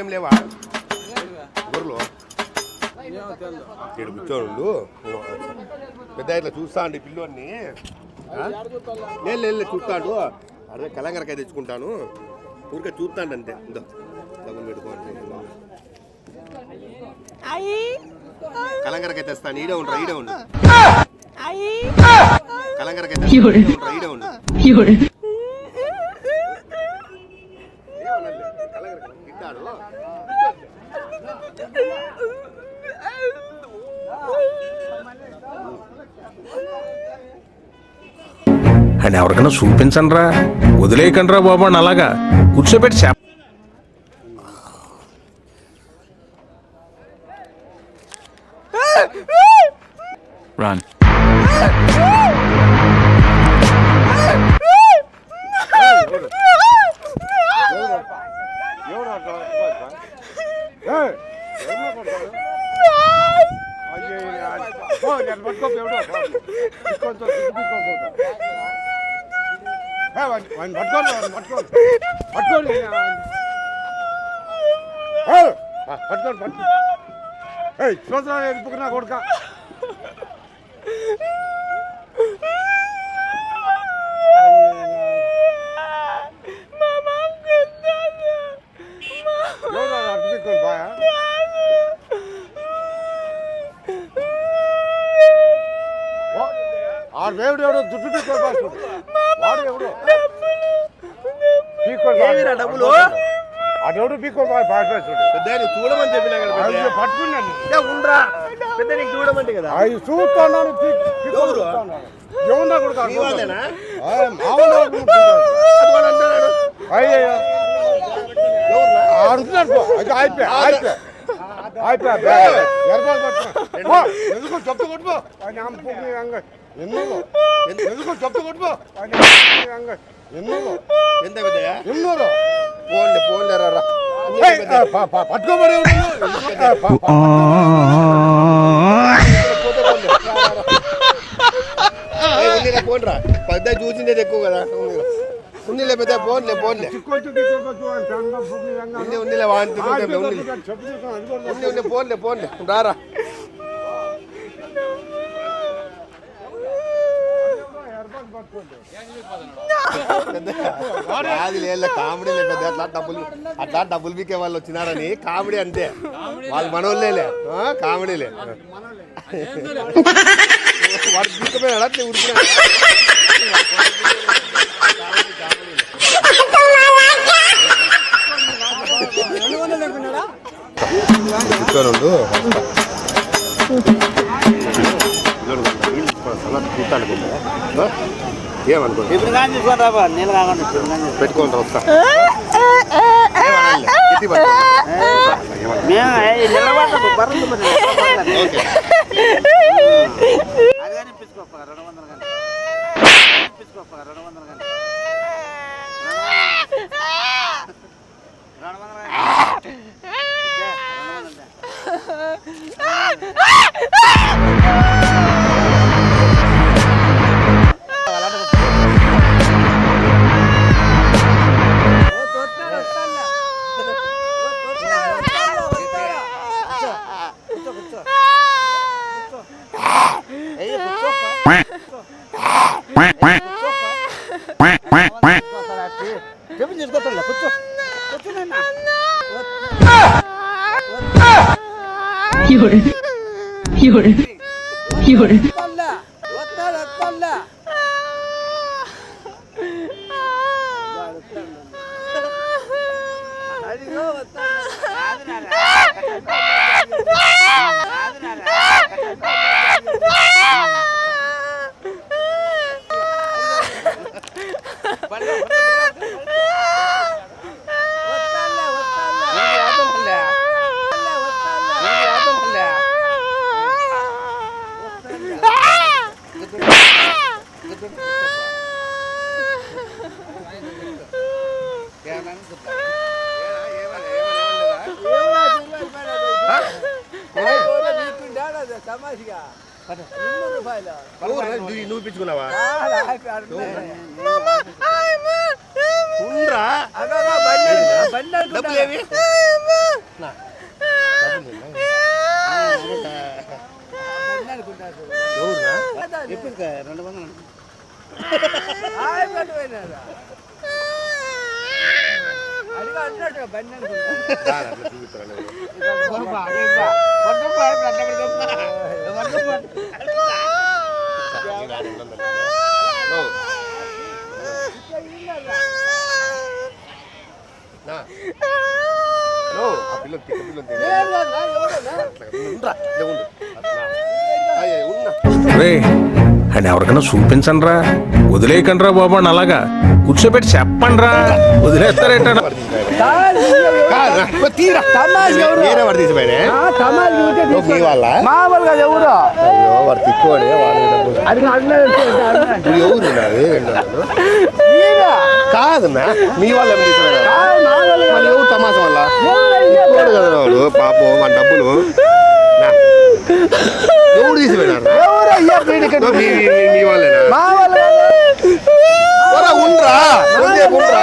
ఏం లేవా? ఊర్లో ఇక్కడ కూర్చోండు పెద్ద ఇట్లా చూస్తా అండి పిల్లోని లేదు లేదు చూస్తాడు. అదే కలంగరకాయ తెచ్చుకుంటాను. ఊరికే చూస్తాండి అంతే. ఇందో డబ్బులు పెట్టుకోండి కలంగరకాయ తెస్తాను. ఈడే ఉండరా ఈడే ఉండు. కలంగరకాయ తెస్తాను ఈడే ఉండరా ఈడే ఉండు. అని ఎవరికైనా చూపించండి రా వదిలేయకండి రా బాబు అని అలాగా కూర్చోబెట్టి చెప్ప Run. కొడుక ఆడు దేవుడు ఎవడో దుడ్డు పీక్కొని వాడు ఎవడు పీక్కొని డబ్బులు? పెద్ద నువ్వు చూడమని చెప్పినా కదా. పట్టుకున్నాను ఏ, ఉండరా. పెద్ద నీకు చూడమంటే కదా. అవి చూస్తున్నాను ఎవరు? ఏముందా కొడుకు నీ వాళ్ళేనా? మామూలు అది వాడు అంటున్నాడు. అయ్యో. అయితే అయిపోయా అయిపోయా ఎందుకు చెప్తూ కొట్టుకో? ఎందుకు? చెప్తూ కొట్టుకో? ఎంత పెద్దయ్యా? ఎన్నోరు పోన్లే పోన్లే రా పట్టుకోబడి ఉన్నీరా, పెద్ద చూసిందేది ఎక్కువ కదా. ఉన్నీలే పెద్ద పోన్లే పోన్లే ఉన్నీలే చెప్పు, ఉన్నీలే. పోన్లే పోన్లే రారా ఎరపాలు పట్టుకోండి. అది లేదు కామెడీ లేదు పెద్ద అట్లా డబ్బులు అట్లా డబ్బులు పీకే వాళ్ళు వచ్చినారని కామెడీ అంతే. వాళ్ళు మనోళ్ళేలే. ఆ, కామెడీలే వాడు పీకపోయినాడు అట్లా ఉడికినాడు కూర్చోనుండు ఏమనుకో ఇప్పుడు కానీ చూసుకోండి రాబా నీళ్ళు కాకుండా ఇప్పుడు కానీ చూసుకోండి. పెట్టుకోండి వస్తా. ఏమనాలి? గిట్టి 열, 열, 열. 떨라, 왔다 떨라. 빨리 డబ్బులు ఉన్నాయి. ఎవరునా ఎప్పుడు రెండు వందలు అయ్యే, ఉన్నా. రే అని ఎవరికైనా చూపించండి రా వదిలేయకండి రా బాబు అని అలాగా? కూర్చోబెట్టి చెప్పండి రా వదిలేస్తారేట కాదురా, మరి తీరా. నేనే వాడు తీసిపోయానే. ఓ, మీ వాళ్ళ మామూలుగా ఎవరు అయ్యో వాడు తిక్కువాడే వాడు ఇప్పుడు ఎవరు నాది ఏంటన్నాను? కాదన్నా మీ వాళ్ళు ఏమి తీసుకురా మళ్ళీ ఎవరు తమాసా వల్ల తిక్కువాడు కదా వాడు పాపం మన డబ్బులు నా. ఎవరు తీసిపోయినారు ఓ, మీ మీ- మీ- మీ వాళ్ళేనా ఓరా ఉండ్రా కొంచెంసేపు ఉండ్రా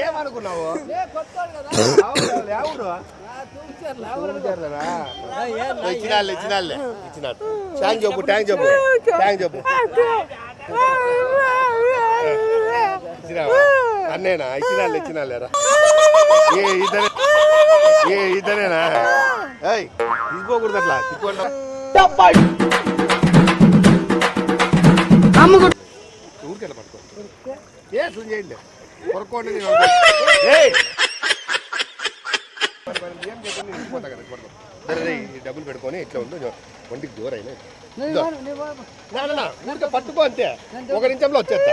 ఏమనుకున్నావు ట్యాంక్ చెప్పు ట్యాంక్ చెప్పు ట్యాంక్ చెప్పు అన్నేనా? ఇచ్చినాలే ఇచ్చినాలేరా ఏ ఇద్దరే ఏ ఇద్దరేనా? ఏయ్ తీసుకోకూడదు అట్లా తీసుకోండి ఊరికెళ్ళ పట్టుకో ఏ అట్లా చేయండి. కొరకోండి నేను డబ్బులు పెట్టుకొని ఇట్లా ఇదిగో, ఒంటికి దూరైనా ఊరికే పట్టుకో అంతే. ఒక నిమిషంలో వచ్చేస్తా.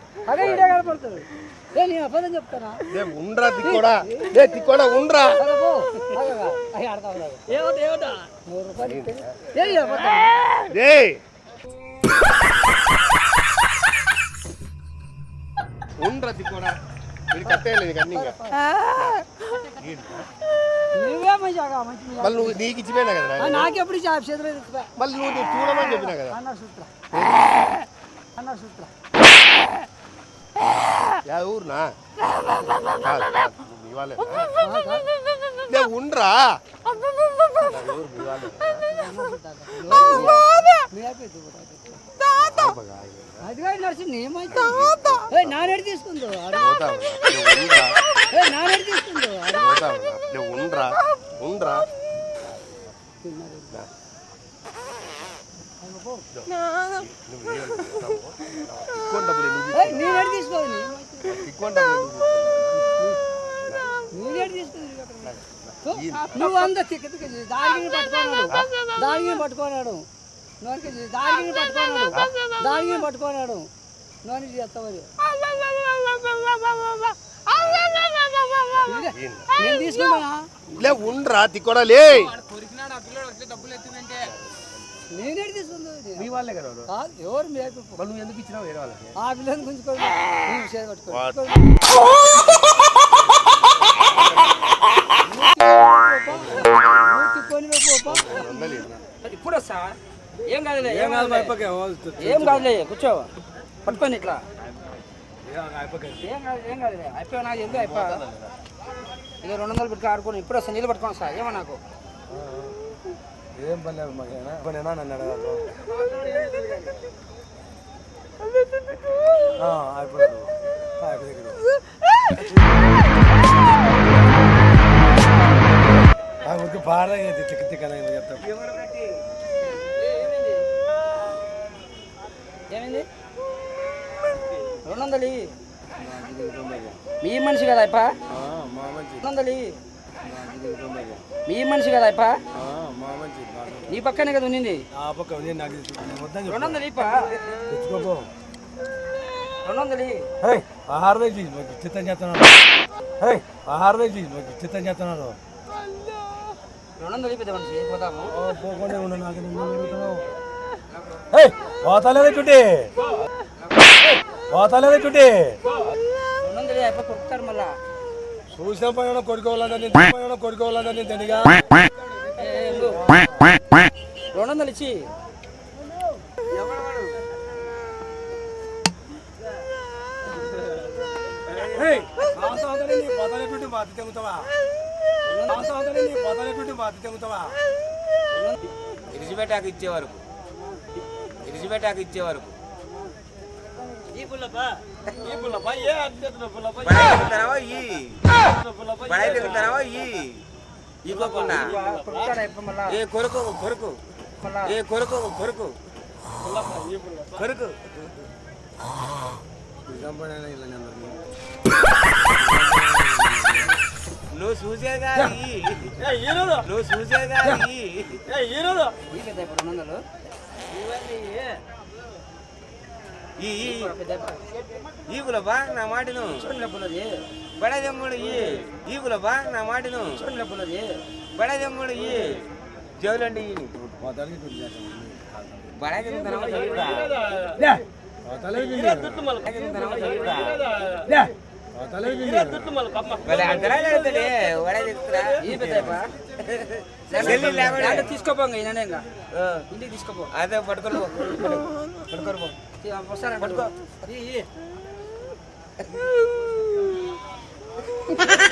అదే కనపడతాడు ఏ నీ అబద్ధం చెప్తానా? ఏ, ఉండ్రా తిక్కోడా? ఏ తిక్కోడా ఉండ్రా? ఏ తిక్కోడా? మీరు కట్టేయాలి నీకు అన్ని ఇంకా. ఏంట్రా? నువ్వే మంచిగా మంచి మళ్ళీ నువ్వు నీకు ఇచ్చిపోయినా కదా. నాకెప్పుడు చేతిలో మళ్ళీ నువ్వు చూడమని చెప్పినా కదా? అన్న సూత్ర. అన్న సూత్ర. యా ఊరునా? లే, ఉండ్రా. నానేడు తీసుకుందో నానేడు తీసుకుందో ఉండ్రా. ఉండ్రా. నువ్వు చేస్తావు? డబ్బులు డబ్బులు అంత దాడిని పట్టుకున్నాడు దాడిని పట్టుకున్నాడు దాడిని పట్టుకున్నాడు దాడిని పట్టుకున్నాడు నోనికి చేస్తామని ఏంది? నేను తీసుకున్నానా లే ఉండ్రా తిక్కోడా లే నేనేడు తీసుకుంది? మీ వాళ్ళే కదా ఎవరు? కాదు, ఎవరు మరి నువ్వు ఎందుకు ఇచ్చినావు వేరే వాళ్ళకి? ఆ పిల్లని గుంజుకోండి. ఇప్పుడు వస్తా ఏం కాదులే ఏం కాదులే. ఏం కాదులే. కూర్చో పట్టుకొని ఇట్లా. ఏం కాదు ఏం కాదులే. అయిపోయి నాకు ఎందుకు అయిపో ఇక రెండు వందలు పెట్టుకు ఆడుకొని ఇప్పుడు వస్తా నీళ్ళు పట్టుకొని వస్తా. ఏమో నాకు? ఏం పని మాకేనా పనేనా నన్ను అడగాలి అయిపోయాడు ఊరికి బాగా తిక్క తిక్కన చెప్తాం. ఏమైంది? రెండు వందలు. మీ మనిషి కదా అప్ప రెండు వందలు. మీ మనిషి. కదా అప్ప నీ పక్కనే కదా ఉన్నింది? ఆ పక్క ఉంది నాకు వద్దని రెండు వందలు ఇప్ప. తెచ్చుకోపో రెండు వందలు ఇయ్యి. హే ఆహారం వేసి మాకు చిత్తం చేస్తున్నాడు. హే ఆహారం వేసి మాకు చిత్తం చేస్తున్నాడు. రెండు వందలు ఇప్పితే మనిషి పోతాము. పోకుండా ఉన్నా నాకు ఎందుకు అడుగుతున్నావు? హే పోతాలేదా చుట్టి పోతాలేదా చుట్టి రెండు వందలు ఇయ్యి, అప్ప కొడుకుతాడు మళ్ళా. చూసిన పైన కొడుకోవాలని కొడుకోవాలని తెలియగా. ఉండు. రెండు వందలు ఇచ్చి తెగుతావా తెగుతావా ఇరిజిపెట్టాక ఇచ్చే వరకు. ఇరిజిపెట్టాక ఇచ్చే వరకు. బడాయి తిరుగుతారావా ఈ ఇవ్వకుండా ఏ కొరకు కొరకు. ఏ కొరకు కొరకు. కొరకు. నువ్వు చూసేగా ఈ నువ్వు చూసేగా ఈ ఈ పెద్ద అప్ప రెండు వందలు. ఈ ఈ. పెద్ద అప్ప. ఈ బా నా మాటను. చూడండి డబ్బులది బడాయి దమ్ముడు ఈ ఈ బా నా మాటను. చూడండి డబ్బులది బడాయి దమ్ముడు ఈ. జోలండి తీసుకోపోంగా ఈయననే ఇంకా ఇంటికి తీసుకోపో అదే పట్టుకొని పో పట్టుకొని పో వస్తారా పట్టుకో